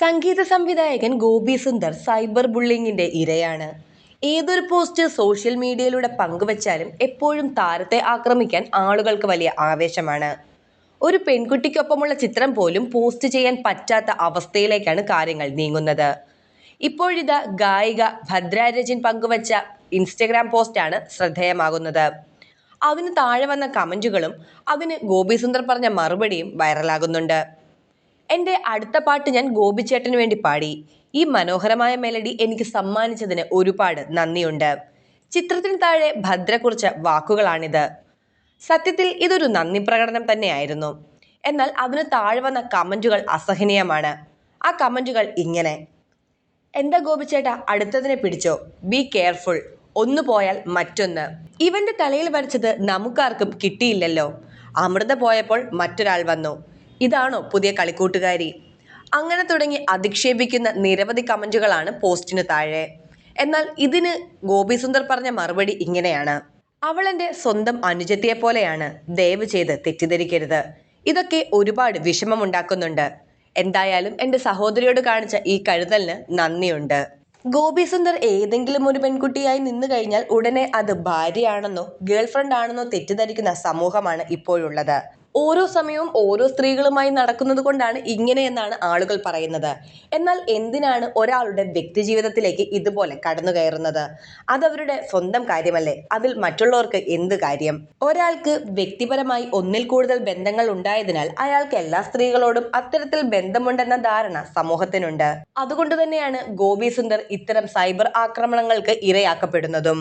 സംഗീത സംവിധായകൻ ഗോപി സുന്ദർ സൈബർ ബുള്ളിങ്ങിന്റെ ഇരയാണ്. ഏതൊരു പോസ്റ്റ് സോഷ്യൽ മീഡിയയിലൂടെ പങ്കുവച്ചാലും എപ്പോഴും താരത്തെ ആക്രമിക്കാൻ ആളുകൾക്ക് വലിയ ആവേശമാണ്. ഒരു പെൺകുട്ടിക്കൊപ്പമുള്ള ചിത്രം പോലും പോസ്റ്റ് ചെയ്യാൻ പറ്റാത്ത അവസ്ഥയിലേക്കാണ് കാര്യങ്ങൾ നീങ്ങുന്നത്. ഇപ്പോഴിതാ ഗായിക ഭദ്രാരജൻ പങ്കുവച്ച ഇൻസ്റ്റഗ്രാം പോസ്റ്റാണ് ശ്രദ്ധേയമാകുന്നത്. അതിന് താഴെ വന്ന കമന്റുകളും അതിന് ഗോപി സുന്ദർ പറഞ്ഞ മറുപടിയും വൈറലാകുന്നുണ്ട്. എന്റെ അടുത്ത പാട്ട് ഞാൻ ഗോപിച്ചേട്ടന് വേണ്ടി പാടി. ഈ മനോഹരമായ മെലഡി എനിക്ക് സമ്മാനിച്ചതിന് ഒരുപാട് നന്ദിയുണ്ട്. ചിത്രത്തിന് താഴെ ഭദ്ര കുറിച്ച വാക്കുകളാണിത്. സത്യത്തിൽ ഇതൊരു നന്ദി പ്രകടനം തന്നെയായിരുന്നു. എന്നാൽ അതിന് താഴെ വന്ന കമന്റുകൾ അസഹനീയമാണ്. ആ കമന്റുകൾ ഇങ്ങനെ. എന്താ ഗോപിച്ചേട്ടാ അടുത്തതിനെ പിടിച്ചോ? ബി കെയർഫുൾ ഒന്നു പോയാൽ മറ്റൊന്ന്. ഇവന്റെ തലയിൽ വരച്ചത് നമുക്കാർക്കും കിട്ടിയില്ലല്ലോ. അമൃത പോയപ്പോൾ മറ്റൊരാൾ വന്നു. ഇതാണോ പുതിയ കളിക്കൂട്ടുകാരി. അങ്ങനെ തുടങ്ങി അധിക്ഷേപിക്കുന്ന നിരവധി കമന്റുകളാണ് പോസ്റ്റിന് താഴെ. എന്നാൽ ഇതിന് ഗോപി സുന്ദർ പറഞ്ഞ മറുപടി ഇങ്ങനെയാണ്. അവൾ സ്വന്തം അനുജത്തിയെ പോലെയാണ് ദയവ് ചെയ്ത് തെറ്റിദ്ധരിക്കരുത്. ഇതൊക്കെ ഒരുപാട് വിഷമമുണ്ടാക്കുന്നുണ്ട്. എന്തായാലും എന്റെ സഹോദരിയോട് കാണിച്ച ഈ കഴുതലിന് നന്ദിയുണ്ട്. ഗോപി സുന്ദർ ഏതെങ്കിലും ഒരു പെൺകുട്ടിയായി നിന്നു കഴിഞ്ഞാൽ ഉടനെ അത് ഭാര്യയാണെന്നോ ഗേൾഫ്രണ്ട് ആണെന്നോ തെറ്റിദ്ധരിക്കുന്ന സമൂഹമാണ് ഇപ്പോഴുള്ളത്. ഓരോ സമയവും ഓരോ സ്ത്രീകളുമായി നടക്കുന്നത് കൊണ്ടാണ് ഇങ്ങനെയെന്നാണ് ആളുകൾ പറയുന്നത്. എന്നാൽ എന്തിനാണ് ഒരാളുടെ വ്യക്തിജീവിതത്തിലേക്ക് ഇതുപോലെ കടന്നു കയറുന്നത്? അതവരുടെ സ്വന്തം കാര്യമല്ലേ? അതിൽ മറ്റുള്ളവർക്ക് എന്ത് കാര്യം? ഒരാൾക്ക് വ്യക്തിപരമായി ഒന്നിൽ കൂടുതൽ ബന്ധങ്ങൾ ഉണ്ടായതിനാൽ അയാൾക്ക് എല്ലാ സ്ത്രീകളോടും അത്തരത്തിൽ ബന്ധമുണ്ടെന്ന ധാരണ സമൂഹത്തിനുണ്ട്. അതുകൊണ്ട് തന്നെയാണ് ഗോപി സുന്ദർ ഇത്തരം സൈബർ ആക്രമണങ്ങൾക്ക് ഇരയാക്കപ്പെടുന്നതും.